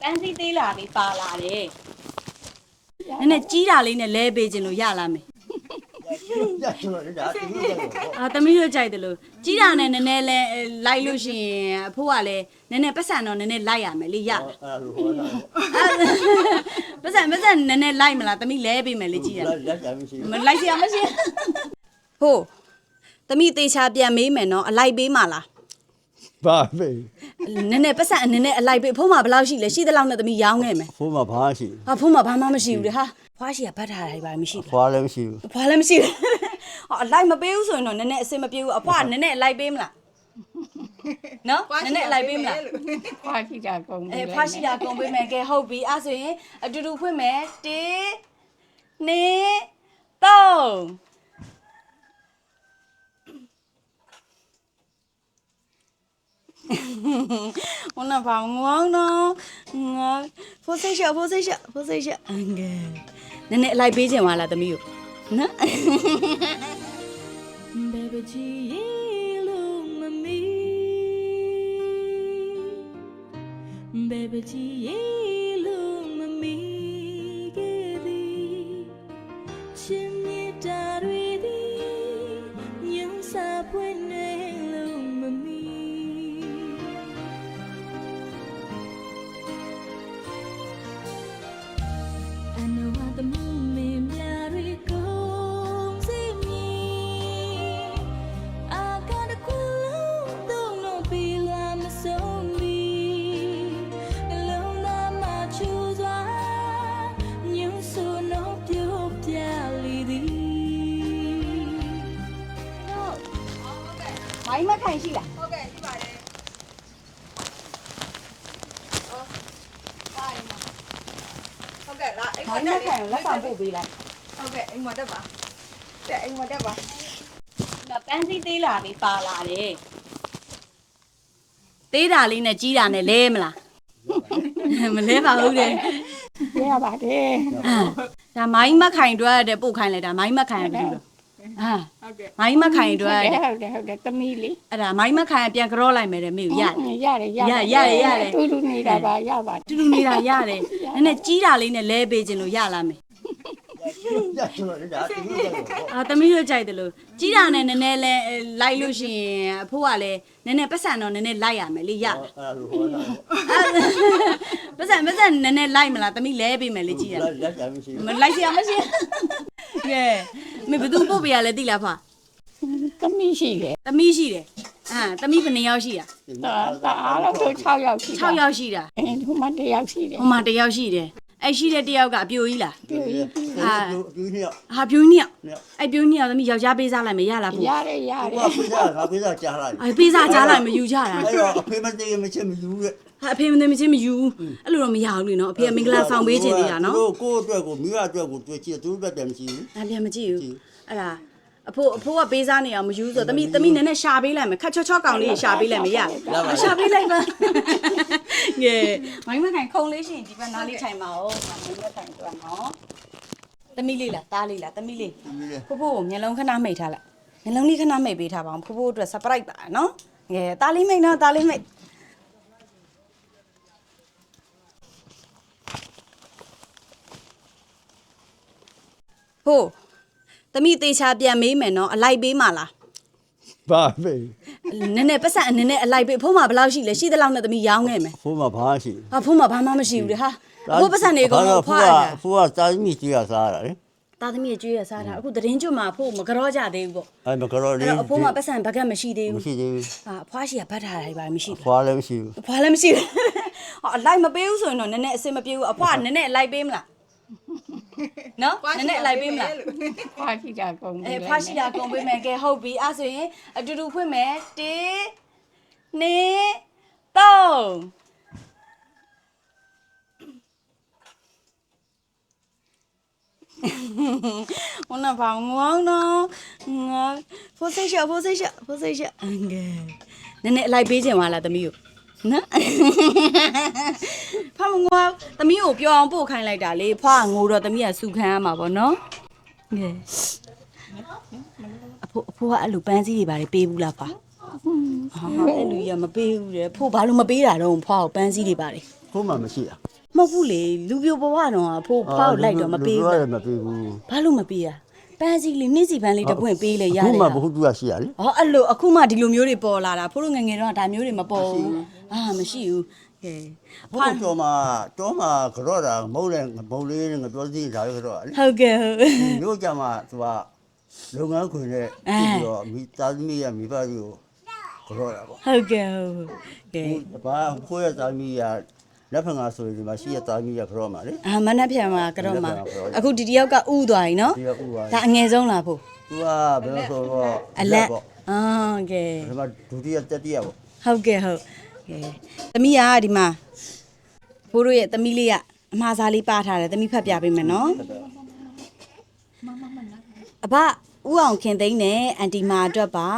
ပန်းစည်းသေးလာလေးပါလာတယ်နည်းနည်းကြီးတာလေးနဲ့လဲပေးခြင်းလို့ရလာမယ်ရချင်တယ်ဒါတူတယ်ပေါ့အာသမီးတို့ကြိုက်တယ်လို့ကြီးတာနဲ့နည်းနည်းလဲလိုက်လို့ရှိရင်အဖိုးကလည်းနည်းနည်းပတ်စံတော့နည်းနည်းလိုက်ရမယ်လေရမယ်အဲ့လိုဟောတာပတ်စံပတ်စံနည်းနည်းလိုက်မလားသမီးလဲပေးမယ်လေကြီးတာလက်လက်ကြမရှိမလိုက်စရာမရှိဟုတ်သမီးတေချာပြန်မေးမယ်နော်အလိုက်ပေးမှာလား ဘာပဲနည်းနည်းပတ်စံနည်းနည်းအလိုက်ပေးဖိုးမဘယ်လောက်ရှိလဲရှိသလောက်နဲ့သမီးရောင်းခဲ့မယ်ဖိုးမှာဘာရှိဟာဖိုးမဘာမှမရှိဘူးလေဟာဖွားရှိကဘတ်ထားတာဘာမရှိဘူးဖွာလည်းမရှိဘူးဘာလည်းမရှိဘူးဟောအလိုက်မပေးဘူးဆိုရင်တော့နည်းနည်းအဆင်မပြေဘူးအဖွားနည်းနည်းအလိုက်ပေးမလားနော်နည်းနည်းအလိုက်ပေးမလားဖွာရှိတာကုန်ပြီအဲဖွားရှိတာကုန်ပေးမယ်ကဲဟုတ်ပြီအဲ့ဆိုရင်အတူတူဖွင့်မယ်1 2 3 una pa ngong no phô xây sợ phô xây sợ phô xây sợ nè nè lại bế chừng mà là tầm yêu nó baby chỉ luôn mà mi baby chỉ luôn mà mi cái gì chân nhẹ ta đuổi đi những xa quên nơi မိုင်းမခိုင်ရှိလားဟုတ်ကဲ့ရှိပါတယ်ဟုတ်ကဲ့လားအိမ်မမိုင်းမတက်ခိုင်လက်ဆောင်ပို့ပေးလိုက်ဟုတ်ကဲ့အိမ်မတက်ပါတဲ့အိမ်မတက်ပါဒါပန်းစည်းသေးလာလေးပါလာတယ်သေးတာလေးနဲ့ကြီးတာနဲ့လဲမလားမလဲပါဘူးတဲ့ရပါတယ်ဒါမိုင်းမခိုင်အတွက်တဲ့ပို့ခိုင်းလိုက်တာမိုင်းမခိုင်ကဘယ်လိုလဲ ဟာဟုတ်ကဲ့မိုင်းမခိုင်အတွက်ဟုတ်တယ်ဟုတ်တယ်သမီးလေးအဲ့ဒါမိုင်းမခိုင်ကပြန်ကြောလိုက်မယ်တဲ့မိကိုရတယ်ရတယ်ရရတယ်ရတယ်တူတူနေတာပါရပါတူတူနေတာရတယ်နည်းနည်းကြီးတာလေးနဲ့လဲပေးခြင်းလို့ရလာမယ်ရချင်တယ်ဒါတူတယ်ပေါ့အာသမီးတို့ကြိုက်တယ်လို့ကြီးတာနဲ့နည်းနည်းလဲလိုက်လို့ရှိရင်အဖိုးကလည်းနည်းနည်းပတ်စံတော့နည်းနည်းလိုက်ရမယ်လေရမယ်အဲ့လိုဟောတာပတ်စံပတ်စံနည်းနည်းလိုက်မလားသမီးလဲပေးမယ်လေကြီးတာလက်လက်ကြမရှိမလိုက်စရာမရှိကဲ မေဘသူပို့ပေးရလဲတိလားဖွာသမီးရှိတယ်သမီးရှိတယ်အာသမီးဘယ်နှစ်ယောက်ရှိတာဒါဒါအားလုံးတို့6ယောက်ရှိ6ယောက်ရှိတာအဲဒီမှာ1ယောက်ရှိတယ်ဟိုမှာတစ်ယောက်ရှိတယ် အဲ့ရှိတဲ့တစ်ယောက်ကအပြိုကြီးလားတူတူတူနေရဟာပြိုကြီးနှစ်ယောက်နေအဲ့ပြိုကြီးနှစ်ယောက်သမီးယောက်ျားပေးစားလိုက်မယ်ရလားဖို့ရတယ်ရတဟိုယ်ကပေးစားငါပေးစားကြားလိုက်အဲ့ပေးစားကြားလိုက်မယူကြတာအဲ့တော့အဖေမတည်းမချင်မယူတဲ့ဟာအဖေမသိမချင်းမယူဘူးအဲ့လိုတော့မရဘူးလေနော်အဖေကမင်္ဂလာဆောင်ပေးခြင်းသေးတာနော် ကိုကိုအတွက်ကိုမိရအတွက်ကိုတွေ့ချင်သူအတွက်တည်းမရှိဘူးဒါပြန်မကြည့်ဘူးအဲ့ဒါအဖိုးအဖိုးကပေးစားနေအောင်မယူဆိုသမီးသမီးနည်းနည်းရှာပေးလိုက်မယ်ခက်ချောချောကောင်လေးရှာပေးလိုက်မယ်ရမရှာပေးလိုက်ပါ ငယ်မိုင်းမခိုင်ခုံလေးရှိရင်ဒီဘက်နားလေးထိုင်ပါဦးမိုင်းမခိုင်ကြွနော်သမီးလေးလားတားလေးလားသမီးလေးဖိုးဖိုးကိုမျက်လုံးခဏမိတ်ထားလိုက်မျက်လုံးလေးခဏမိတ်ပေးထားပါအောင်ဖိုးဖိုးအတွက် surprise ပါနော်ငယ်တားလေးမိတ်နော်တားလေးမိတ်ဟိုသမီးတေချာပြန်မေးမယ်နော်အလိုက်ပေးမလား ဘာပဲနည်းနည်းပတ်စံနည်းနည်းအလိုက်ပေးဖိုးမဘယ်လောက်ရှိလဲရှိသလောက်နဲ့သမီးရောင်းခဲ့မယ်ဖိုးမှာဘာရှိဟာဖိုးမဘာမှမရှိဘူးလေဟာအဖိုးပတ်စံနေကုန်လို့ဖွာရဖိုးကတာမီကြီးရစားတာလေတာသမီးရဲ့ကျွေးရစားတာအခုသတင်းကျွတ်မှာဖိုးမကြောကြသေးဘူးပေါ့အဲ့မကတော့အဲ့လေးတော့အဖိုးမပတ်စံဘက်ကမရှိသေးမဘူးရှိသေးဘူးဟာအဖွားရှိကဘတ်ထားတာဘာမရှိဘူးဖွာလည်းမရှိဘူးဘာလည်းမရှိဘူးဟောအလိုက်မပေးဘူးဆိုရင်တော့နည်းနည်းအဆင်မပြေဘူးအဖွားနည်းနည်းအလိုက်ပေးမလား နော်နည်းနည်းအလိုက်ပေးမလား ဖွာရှိတာကုန်ပြီ အဲဖွားရှိတာကုန်ပေးမယ်ကဲဟုတ်ပြီအဲ့ဆိုရင်အတူတူဖွင့်မယ်1 2 3我那把我呢，我ဖိုးစိတ်ရှဖိုးစိတ်ရှဖိုးစိတ်ရှအငယ်နည်းနည်းအ လိုက်ပေးခြင်းပါလားသမီးကိုနော်ဖာမငွားသမီးကိုပြောအောင်ပို့ခိုင်းလိုက်တာလေဖွာငိုတော့သမီးကစုခံရမှာပေါ့နော်ငယ်အဖိုးအဖိုးကအဲ့လိုပန်းစည်းတွေပါလေပေးဘူးလားဖွာဟာအဲ့လူကြီးကမပေးဘူးလေဖိုးဘာလို့မပေးတာတော့ဖွာကိုပန်းစည်းတွေပါလေကိုမှမရှိတာမဟုတ်ဘူးလေလူပြိုဘဝတော့အဖိုးဖောက်လိုက်တော့မပေးဘူးဘူးမပေးဘူးဘာလို့မပေးရ ပန်းစီလေးနှင်းစီပန်းလေးတစ်ပွင့်ပေးလေရတယ်အခုမှလားဘဟုတုရရှိရလေဟောအဲ့လိုအခုမှဒီလိုမျိုးတွေပေါ်လာတာဖိုးတို့ငယ်ငယ်တော့ဒါမျိုးတွေမပေါ်ဘူးအာမရှိဘူးကဲဘုတော်မှာတော့မှာကြော့တာမဟုတ်လဲမဟုတ်လေးငါပြောစီဒါကြော့လေဟုတ်ကဲ့ဟုတ်မျိုးကြမှာသူကလုပ်ငန်းခွင်နဲ့ပြီးတော့မိသားသမီးရမိဘကြီးကိုကြော့တာပေါ့ဟုတ်ကဲ့ဟုတ်ကဲဟိုဘာကိုယ့်ရဲ့သားသမီးရ လက်ဖငါဆိုရင်ဒီမှာရှိရဲ့သားသမီးရကြော့မှာလေ အာမနက်ဖြန်မှာကတော့မှာမနက်ဖြန်မှာအခုဒီတယောက်ကဥသွားပြီနော်ဒီကဥပါဒါအငယ်ဆုံးလားဖို့သူကဘယ်လိုဆိုတော့အလက်ပေါ့အာကဲဒီမှာဒုတိယတတိယပေါ့ဟုတ်ကဲ့ဟုတ်ကဲသမီးကဒီမှာဖိုးတို့ရဲ့သမီးလေးကအမှားစားလေးပါထားတယ်သမီးဖတ်ပြပေးမယ်နော်အဘဥအောင်ခင်သိန်းနဲ့အန်တီမာအတွက်ပါ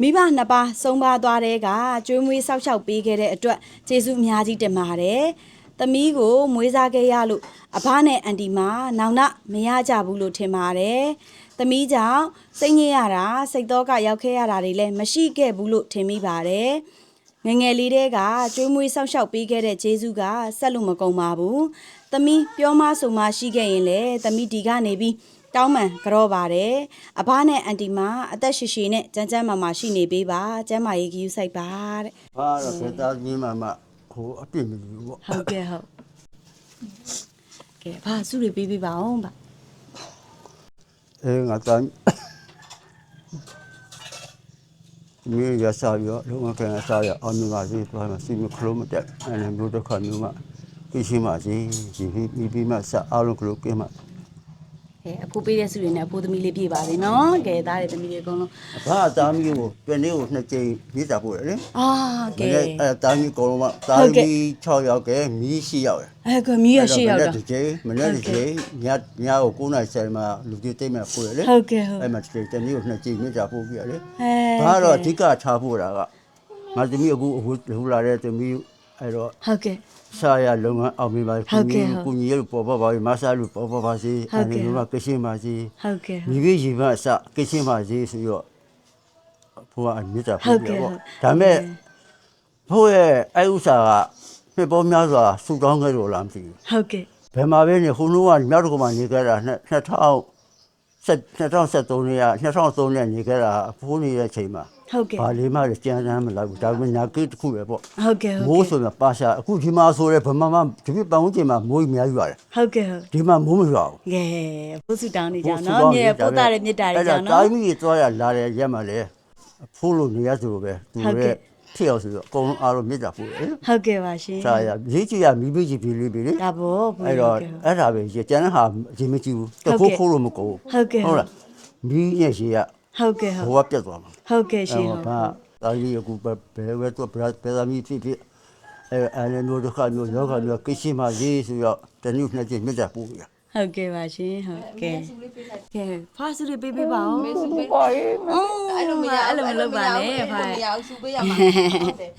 မိဘနှစ်ပါးဆုံးပါသွားတဲ့ကကျွေးမွေးဆောက်ရှောက်ပေးခဲ့တဲ့အတွက်ကျေးဇူးအများကြီးတင်ပါတယ်။သမီးကိုမွေးစားခဲ့ရလို့အဘနဲ့အန်တီမာနောင်နမရကြဘူးလို့ထင်ပါတယ်။သမီးကြောင့်စိတ်ညစ်ရတာစိတ်တော့ကရောက်ခဲ့ရတာတွေလည်းမရှိခဲ့ဘူးလို့ထင်မိပါတယ်။ငယ်ငယ်လေးတဲကကျွေးမွေးဆောက်ရှောက်ပေးခဲ့တဲ့ကျေးဇူးကဆက်လို့မကုန်ပါဘူး။သမီးပြောမဆိုမရှိခဲ့ရင်လေသမီးဒီကနေပြီး တောင်းပန်ကြောပါတယ်အဘနဲ့အန်တီမအသက်ရှည်ရှည်နဲ့ကြမ်းကြမ်းမာမာရှိနေပေးပါကျမ်းမာရေးဂရုစိုက်ပါတဲ့ဘာတော့စေသားကြီးမှမှဟိုအပြစ်မယူဘူးပေါ့ဟုတ်ကဲ့ဟုတ်ကဲဘာစုတွေပေးပေးပါအောင်ဗျအဲငါသားမြေရစားရလုံးဝကန်စားရအောင်မြင်ပါစေသွားမှာစီမခလုံးမတက်အဲလိုမျိုးတစ်ခါမျိုးမှသိရှိမှစီဒီပြီးပြီးမှစအားလုံးကလို့ကင်းမှ ကဲအဖိုးပေးတဲ့စုတွေနဲ့အဖိုးသမီးလေးပြေပါစေနော်ကဲသားတွေသမီးတွေအကုန်လုံးဘာသားမီးကိုပြန်လေးကိုနှစ်ကြိမ်မြစ်တာပို့တယ်လေအာကဲအဲသားမီးကောလုံးမှသားမီး6ယောက်ကဲမီးရှိရောက်တယ်အဲကမီးရရှိရောက်တော့မနေ့တစ်ချိန်မနေ့တစ်ချိန်ညညကို9နိုင်ဆယ်မှာလူကြီးတိတ်မဲ့ပို့တယ်လေဟုတ်ကဲ့ဟုတ်အဲ့မှာတစ်ချိန်တနေ့ကိုနှစ်ချိန်မြစ်တာပို့ပြရလေအဲဒါကတော့အဓိကထားဖို့တာကငါသမီးအခုအခုဟိုလာတဲ့သမီးအဲ့တော့ဟုတ်ကဲ့ ဆာရလုပ်ငန်းအောင်မြင်ပါစေဟုတ်ကဲ့ဟုတ်ကုညီရလို့ပေါ်ပါပါမဆာလို့ပေါ်ပါပါစေဟုတ်ကဲ့ ဒီမှာကရှင်းပါစေဟုတ်ကဲ့ဟုတ် မိခင်ရေပါအစကရှင်းပါစေဆိုပြီးတော့ဘုရားအမြတ်တာဟုတ်ကဲ့ဟုတ် ဒါပေမဲ့ဘုရားရဲ့အဲ့ဥစ္စာကနှစ်ပေါင်းများစွာဆူတောင်းခဲ့လို့လားမသိဘူးဟုတ်ကဲ့ဘယ်မှာပဲနေဟိုလိုကမြောက်တစ်ခုမှနေခဲ့တာ2000 2013နဲ့2013နဲ့နေခဲ့တာအဖိုးနေတဲ့အချိန်မှာ ဟုတ်ကဲ့ဘာလေးမှလည်းကြမ်းတမ်းမလိုက်ဘူးဒါပေမဲ့ညာကိတစ်ခုပဲပေါ့ဟုတ်ကဲ့ဟုတ်မိုးကဲ့ဆိုရင်ပါရှာအခုဒီမှာဆိုရဲဗမာမဒီပြပတ်ဝန်းကျင်မှာမိုးကြီးအများကြီးရတယ်ဟုတ်ကဲ့ဟုတ်ဒီမှာမိုးမရွာဘူးကဲဘုစုတောင်းနေကြနော်မြေပို့တာတဲ့မြစ်တာတွေအဲ့ကြောဒါင့်တာနော်းမိကြီးသွားရလာတဲ့ရက်မှာလေအဖိုးလိုနေရဆိုလိုပဲသူဟုတ်ကဲ့ ရဲ့ဖြစ်အောင်ဆိုတော့အကုန်လုံးအားလုံးမြစ်တာပို့တယ်ဟုတ်ကဲ့ပါရှင်စာရရေးကြည့်ရမိမိကြီးပြီးလေးပြီးလေဒါဘောဘုအဲ့တော့ဟုတ်ကဲ့ အဲ့ဒါပဲရေကျန်တဲ့ဟာရေမကြည့်ဘူးတဟုတ်ခိုးကဲ့ခိုးလို့မကုန်ဘူးဟုတ်ကဲ့ဟုတ်လားမီးရဲ့ရေက ဟုတ်ကဲ့ဟုတ်ဘဝပြတ်သွားမှာဟုတ်ကဲ့ရှင်အဲ့ဟုတ်ဘာတာကြီးကဘယ်ဘယ်ဝဲတော့ဘယ်ဘယ်သမီးဖြစ်ဖြစ်အဲအဲ့လိုမျိုးတစ်ခါမျိုးယောဂမျိုးကိရှိမှရေးဆိုတော့တနည်းနှစ်ချက်မြတ်တာပို့ရဟုတ်ကဲ့ပါရှင်ဟုတ်ကဲ့ကဲဖာစုတွေပေးပေးပါဦးမေစုပေါ်ရေးအော်အဲ့လိုမရအဲ့လိုမလုပ်ပါနဲ့ဖာမရဘူးစုပေးရမှာဟုတ်တယ်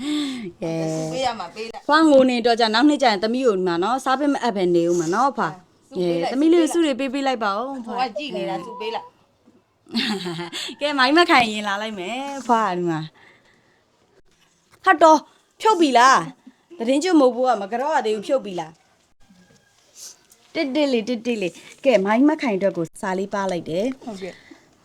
ကဲပေးရမှာပေးလိုက်ဖာငိုနေတော့じゃနောက်နှစ်ကျရင်သမီးကိုဒီမှာနော်စားပေးမအပ်ပဲနေဦးမှာနော်ဖာကဲသမီးလေးကိုစုတွေပေးပေးလိုက်ပါဦးဟိုဖာကကြည့်နေတာစုပေးလိုက် ကဲမိုင်းမခိုင်ရင်လာလိုက်မယ်ဖွာဒီမှာဟာတော့ဖြုတ်ပြီလားတရင်ကျွတ်မို့ဘူးကမကြောက်ရသေးဘူးဖြုတ်ပြီလားတစ်တစ်လေးတစ်တစ်လေးကဲမိုင်းမခိုင်အတွက်ကိုစာလေးပါလိုက်တယ်ဟုတ်ကဲ့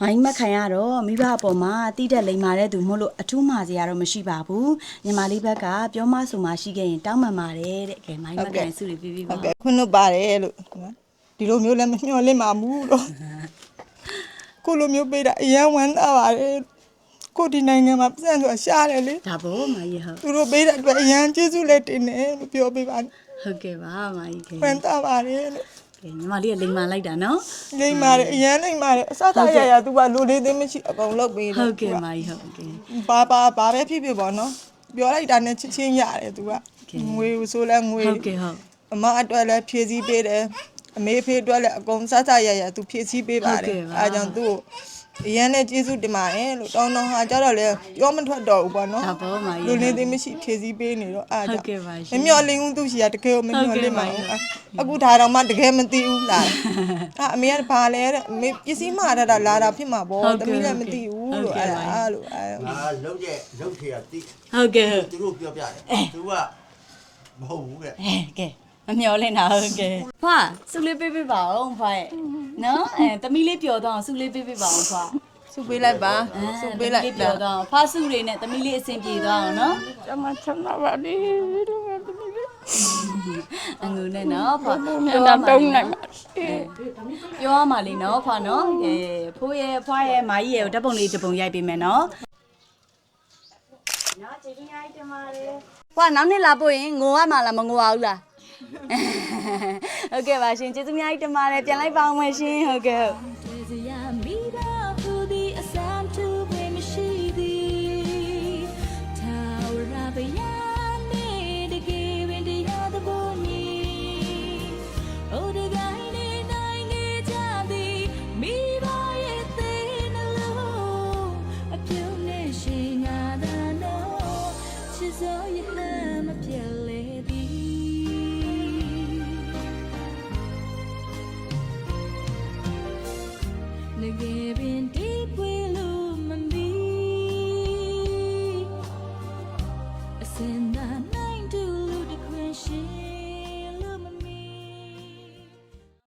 မိုင်းမခိုင်ကတော့မိဘအပေါ်မှာတိတက်လိမ်မာတဲ့သူမို့လို့အထူးမှာစရာတော့မရှိပါဘူးညီမလေးဘက်ကပြောမဆိုမှရှိခဲ့ရင်တောင်းပန်ပါတယ်တဲ့ကဲမိုင်းမခိုင်စုလေးပြီးပြီးဟုပါတ်ကဲ့ခွန်းလို့ပါတယ်လို့ဒီလိုမျိုးလည်းမမျှော်လင့်ပါဘူးလို့ ကိုလိုမျိုးပေးတာအရန်ဝမ်းသာပါတယ်ကိုဒီနိုင်ငံမှာပြန့်ဆိုတာရှားတယ်လေဒါဘောမကြီးဟုတ်သူတို့ပေးတဲ့အတွက်အရန်ကျေးဇူးလည်းတင်တယ်လို့ပြောပေးပါဟုတ်ကဲ့ပါမကြီးကဲဝမ်းသာပါတယ်လို့ကဲညီမလေးကလိမ်မာလိုက်တာနော်လိမ့်ပါတယ်အရန်လိမ့်ပါတယ်အစသာရရသူကလိုလေးသိမရှိအကုန်လုပ်ပေးတယ်ဟုတ်ကဲ့မကြီးဟုတ်ကဲ့ဘာဘာဘာပဲဖြစ်ဖြစ်ပေါ့နော်ပြောလိုက်တာနဲ့ချင်းချင်းရတယ်သူကငွေဆိုလဲငွေဟုတ်ကဲ့ဟုတ်အမအတွက်လည်းဖြည့်ဆည်းပေးတယ် အမေဖေအတွက်လည်းအကုန်စစရရသူဖြည့်ဆည်းပေးပါတယ်အဲကြောင့်သူ့ကိုအရန်နဲ့ကျေးဇူးတင်ပါတယ်လို့တောင်းတောင်းဟာကြတော့လေပြောမထွက်တော့ဘူးပေါ့နော်ဒါဘောမကြီးလူနေသိမရှိဖြည့်ဆည်းပေးနေတော့အဲဟုကြောတ်ကဲ့င့်ပါရှမင်မျော်လင့်ဘူးသူရှိရတကယ်ကိုမမျော်လင့်ပါဘူးအခုဒါတော့မှတကယ်မသိဘူးလားအာအမေကဘာလဲတဲ့အမေပစ္စည်းမှားတာလာတာဖြစ်မှာပေါ့တမီးလည်းမသိဘူးလို့အဲဒါလို့အဲငါလုံးတဲ့လုံးထေရတိဟုတ်ကဲ့ဟုတ်သူတို့ပြောပြတယ်သူကမဟုတ်ဘူးကဲအဲကဲ မမျောလင့်တာဟုတ်ကဲဖွာစုလေးပေးပေးပါအောင်ဖွာရဲ့နော်အဲသမီးလေးပျော်တော့အောင်စုလေးပေးပေးပါအောင်ဖွာစုပေးလိုက်ပါစုပေးလိုက်ပျော်တော့အောင်ဖွာစုတွေနဲ့သမီးလေးအဆင်ပြေသွားအောင်နော်ကျမချမ်းသာပါလေလို့သမီးလေးအငူနဲ့နော်ဖွာမျက်နှာတုံးနိုင်ပါစေပြောရမှာလေနော်ဖွာနော်အဲဖိုးရဲ့ဖွာရဲ့မာကြီးရဲ့ဓာတ်ပုံလေးတစ်ပုံရိုက်ပေးမယ်နော်နော်ကျေးဇူးများတင်ပါတယ်ဖွာနောက်နေ့လာပို့ရင်ငိုရမှာလားမငိုရဘူးလား ဟုတ်ကဲ့ပါရှင်ကျေးဇူးများတင်ပါတယ်ပြန်လိုက်ပါအောင်မယ်ရှင်ဟုတ်ကဲ့ဟုတ်စရာမိတော့သူဒီအစမ်းသူပဲမရှိသည်ထာဝရဘုရားနေတကယ်ပင်တရားသဘောမီအိုဒီဂိုင်းနေနိုင်နေကြသည်မိဘရဲ့သေးနှလုံးအပြုံးနဲ့ရှိငါသာတော့ချစ်စိုးရဲ့ဟမ်းမပြတ်လေ Giving.